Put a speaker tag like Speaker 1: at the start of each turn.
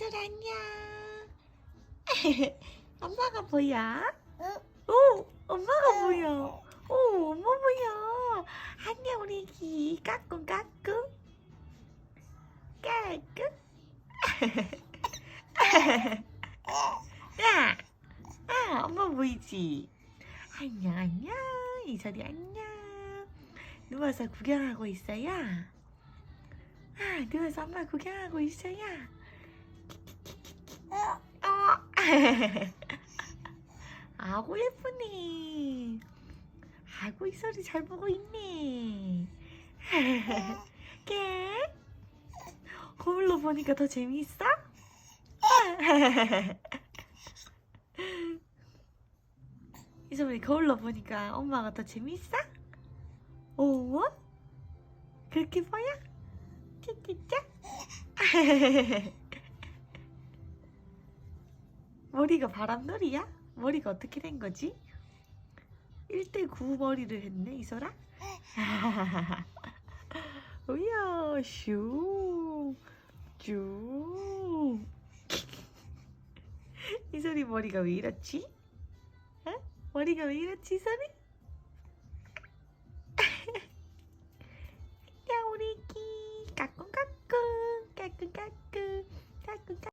Speaker 1: 이슬 안녕. 엄마가 보여?
Speaker 2: 응.
Speaker 1: 오, 엄마가 보여. 오, 엄마 보여. 안녕 우리 기 까꿍 까꿍. 까꿍. 야, 아, 엄마 보이지? 안녕 안녕 이설이 안녕. 누워서 구경하고 있어요. 아, 누워서 엄마 구경하고 있어요. 어. 아고 예쁘네. 아고 이 소리 잘 보고 있네. 깨? 거울로 보니까 더 재미있어? 이 소리 거울로 보니까 엄마가 더 재미있어? 오? 그렇게 보여? 찌찌짜? 머리가 바람놀이야? 머리가 어떻게 된 거지? 1대9 머리를 했네 이소라? 우야 슈쭉 이소리 머리가 왜 이렇지? 어? 머리가 왜 이렇지 이소리? 야 우리 끼. 까꿍까꿍 까꿍까꿍